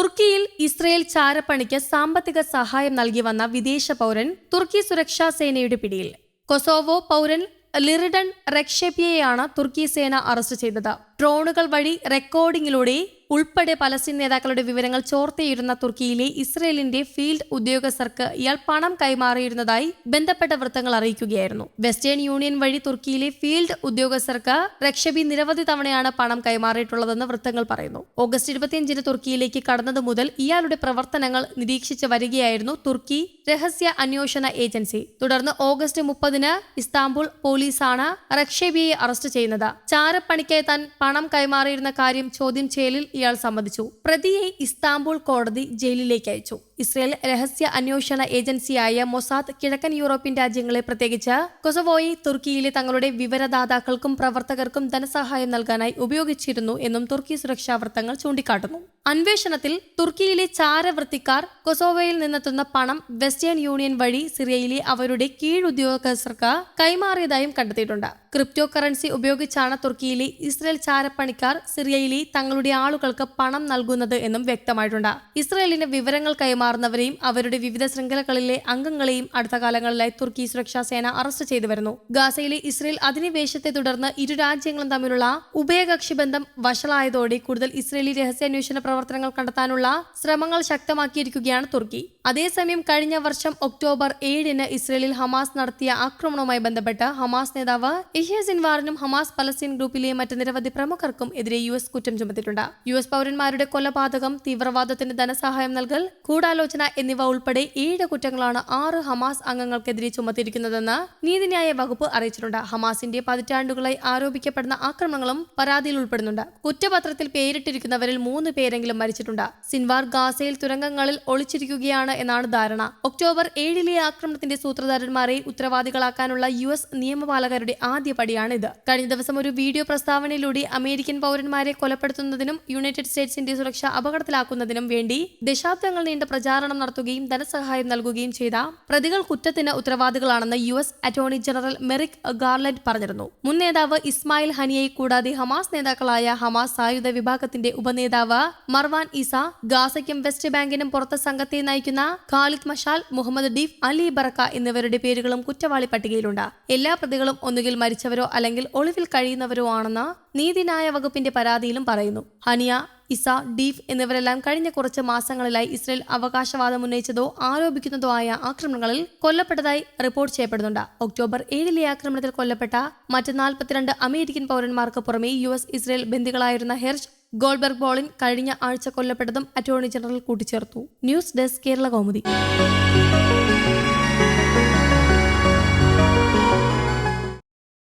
തുർക്കിയിൽ ഇസ്രയേൽ ചാരപ്പണിക്ക് സാമ്പത്തിക സഹായം നൽകി വന്ന വിദേശ പൗരൻ തുർക്കി സുരക്ഷാ സേനയുടെ പിടിയിൽ. കൊസോവോ പൗരൻ ലിറിഡൻ റെക്ഷേപ്പിയെയാണ് തുർക്കി സേന അറസ്റ്റ് ചെയ്തത്. ഡ്രോണുകൾ വഴി റെക്കോർഡിംഗിലൂടെ ഉൾപ്പെടെ പലസ്തീൻ നേതാക്കളുടെ വിവരങ്ങൾ ചോർത്തിയിരുന്ന തുർക്കിയിലെ ഇസ്രയേലിന്റെ ഫീൽഡ് ഉദ്യോഗസ്ഥർക്ക് ഇയാൾ പണം കൈമാറിയിരുന്നതായി ബന്ധപ്പെട്ട വൃത്തങ്ങൾ അറിയിക്കുകയായിരുന്നു. വെസ്റ്റേൺ യൂണിയൻ വഴി തുർക്കിയിലെ ഫീൽഡ് ഉദ്യോഗസ്ഥർക്ക് രക്ഷബി നിരവധി തവണയാണ് പണം കൈമാറിയിട്ടുള്ളതെന്ന് വൃത്തങ്ങൾ പറയുന്നു. ഓഗസ്റ്റ് ഇരുപത്തിയഞ്ചിന് തുർക്കിയിലേക്ക് കടന്നതു മുതൽ ഇയാളുടെ പ്രവർത്തനങ്ങൾ നിരീക്ഷിച്ച് വരികയായിരുന്നു തുർക്കി രഹസ്യ അന്വേഷണ ഏജൻസി. തുടർന്ന് ഓഗസ്റ്റ് മുപ്പതിന് ഇസ്താംബുൾ പോലീസാണ് റക്ഷബിയെ അറസ്റ്റ് ചെയ്യുന്നത്. ചാരപ്പണിക്ക് താൻ പണം കൈമാറിയിരുന്ന കാര്യം ചോദ്യം ചെയ്യലിൽ ഇയാൾ സമ്മതിച്ചു. പ്രതിയെ ഇസ്താംബുൾ കോടതി ജയിലിലേക്ക് അയച്ചു. ഇസ്രയേൽ രഹസ്യ അന്വേഷണ ഏജൻസിയായ മൊസാദ് കിഴക്കൻ യൂറോപ്യൻ രാജ്യങ്ങളെ പ്രത്യേകിച്ച് കൊസവോയി തുർക്കിയിലെ തങ്ങളുടെ വിവരദാതാക്കൾക്കും പ്രവർത്തകർക്കും ധനസഹായം നൽകാനായി ഉപയോഗിച്ചിരുന്നു എന്നും തുർക്കി സുരക്ഷാ വൃത്തങ്ങൾ ചൂണ്ടിക്കാട്ടുന്നു. അന്വേഷണത്തിൽ തുർക്കിയിലെ ചാരവൃത്തിക്കാർ കൊസോവോയിൽ നിന്നെത്തുന്ന പണം വെസ്റ്റേൺ യൂണിയൻ വഴി സിറിയയിലെ അവരുടെ കീഴുദ്യോഗസ്ഥർക്ക് കൈമാറിയതായും കണ്ടെത്തിയിട്ടുണ്ട്. ക്രിപ്റ്റോ കറൻസി ഉപയോഗിച്ചാണ് തുർക്കിയിലെ ഇസ്രയേൽ ചാരപ്പണിക്കാർ സിറിയയിലെ തങ്ങളുടെ ആളുകൾക്ക് പണം നൽകുന്നത് എന്നും വ്യക്തമായിട്ടുണ്ട്. ഇസ്രയേലിന് വിവരങ്ങൾ കൈമാറുന്നവരെയും അവരുടെ വിവിധ ശൃംഖലകളിലെ അംഗങ്ങളെയും അടുത്ത കാലങ്ങളിലായി തുർക്കി സുരക്ഷാ സേന അറസ്റ്റ് ചെയ്തു വരുന്നു. ഗാസയിലെ ഇസ്രയേൽ അധിനിവേശത്തെ തുടർന്ന് ഇരു രാജ്യങ്ങളും തമ്മിലുള്ള ഉഭയകക്ഷി ബന്ധം വഷളായതോടെ കൂടുതൽ ഇസ്രയേലി രഹസ്യാന്വേഷണ പ്രവർത്തനങ്ങൾ കണ്ടെത്താനുള്ള ശ്രമങ്ങൾ ശക്തമാക്കിയിരിക്കുകയാണ് തുർക്കി. അതേസമയം കഴിഞ്ഞ വർഷം ഒക്ടോബർ ഏഴിന് ഇസ്രയേലിൽ ഹമാസ് നടത്തിയ ആക്രമണവുമായി ബന്ധപ്പെട്ട് ഹമാസ് നേതാവ് ഇഹ്യ സിൻവാറിനും ഹമാസ് പലസ്തീൻ ഗ്രൂപ്പിലെ മറ്റ് നിരവധി പ്രമുഖർക്കും എതിരെ യു എസ് കുറ്റം ചുമത്തിയിട്ടുണ്ട്. യു എസ് പൗരന്മാരുടെ കൊലപാതകം തീവ്രവാദത്തിന് ധനസഹായം നൽകൽ ഗൂഢാലോചന എന്നിവ ഉൾപ്പെടെ ഏഴ് കുറ്റങ്ങളാണ് ആറ് ഹമാസ് അംഗങ്ങൾക്കെതിരെ ചുമത്തിയിരിക്കുന്നതെന്ന് നീതിന്യായ വകുപ്പ് അറിയിച്ചിട്ടുണ്ട്. ഹമാസിന്റെ പതിറ്റാണ്ടുകളായി ആരോപിക്കപ്പെടുന്ന ആക്രമണങ്ങളും പരാതിയിൽ ഉൾപ്പെടുന്നുണ്ട്. കുറ്റപത്രത്തിൽ പേരിട്ടിരിക്കുന്നവരിൽ മൂന്ന് പേരെങ്കിലും മരിച്ചിട്ടുണ്ട്. സിൻവാർ ഗാസയിൽ തുരങ്കങ്ങളിൽ ഒളിച്ചിരിക്കുകയാണ് എന്നാണ് ധാരണ. ഒക്ടോബർ ഏഴിലെ ആക്രമണത്തിന്റെ സൂത്രധാരന്മാരെ ഉത്തരവാദികളാക്കാനുള്ള യു എസ് നിയമപാലകരുടെ ആദ്യ പടിയാണിത് കഴിഞ്ഞ ദിവസം ഒരു വീഡിയോ പ്രസ്താവനയിലൂടെ അമേരിക്കൻ പൗരന്മാരെ കൊലപ്പെടുത്തുന്നതിനും യുണൈറ്റഡ് സ്റ്റേറ്റ്സിന്റെ സുരക്ഷ അപകടത്തിലാക്കുന്നതിനും വേണ്ടി ദശാബ്ദങ്ങൾ നീണ്ട പ്രചാരണം നടത്തുകയും ധനസഹായം നൽകുകയും ചെയ്ത പ്രതികൾ കുറ്റത്തിന് ഉത്തരവാദികളാണെന്ന് U S attorney general Merrick Garland പറഞ്ഞിരുന്നു. മുൻ നേതാവ് ഇസ്മായിൽ ഹനിയെ കൂടാതെ ഹമാസ് നേതാക്കളായ ഹമാസ് സായുധ വിഭാഗത്തിന്റെ ഉപനേതാവ് മർവാൻ ഇസ ഗാസയ്ക്കും വെസ്റ്റ് ബാങ്കിനും പുറത്ത് സംഘത്തെ നയിക്കുന്ന Khaled Mashal Mohammed Deif Ali Baraka എന്നിവരുടെ പേരുകളും കുറ്റവാളി പട്ടികയിലുണ്ട്. എല്ലാ പ്രതികളും ഒന്നുകിൽ മരിച്ചവരോ അല്ലെങ്കിൽ ഒളിവിൽ കഴിയുന്നവരോ ആണെന്ന് നീതിന്യായ വകുപ്പിന്റെ പരാതിയിലും പറയുന്നു. ഹനിയ ഇസ ഡീഫ് എന്നിവരെല്ലാം കഴിഞ്ഞ കുറച്ച് മാസങ്ങളിലായി ഇസ്രയേൽ അവകാശവാദം ഉന്നയിച്ചതോ ആരോപിക്കുന്നതോ ആയ ആക്രമണങ്ങളിൽ കൊല്ലപ്പെട്ടതായി റിപ്പോർട്ട് ചെയ്യപ്പെടുന്നുണ്ട്. ഒക്ടോബർ ഏഴിലെ ആക്രമണത്തിൽ കൊല്ലപ്പെട്ട മറ്റ് നാൽപ്പത്തിരണ്ട് അമേരിക്കൻ പൗരന്മാർക്ക് പുറമെ യു എസ് ഇസ്രയേൽ ബന്ധുക്കളായിരുന്ന ഹെർഷ് ഗോൾബർഗ് ബോളിൻ കഴിഞ്ഞ ആഴ്ച കൊല്ലപ്പെട്ടതും അറ്റോർണി ജനറൽ കൂട്ടിച്ചേർത്തു. News desk Kerala Kaumudi.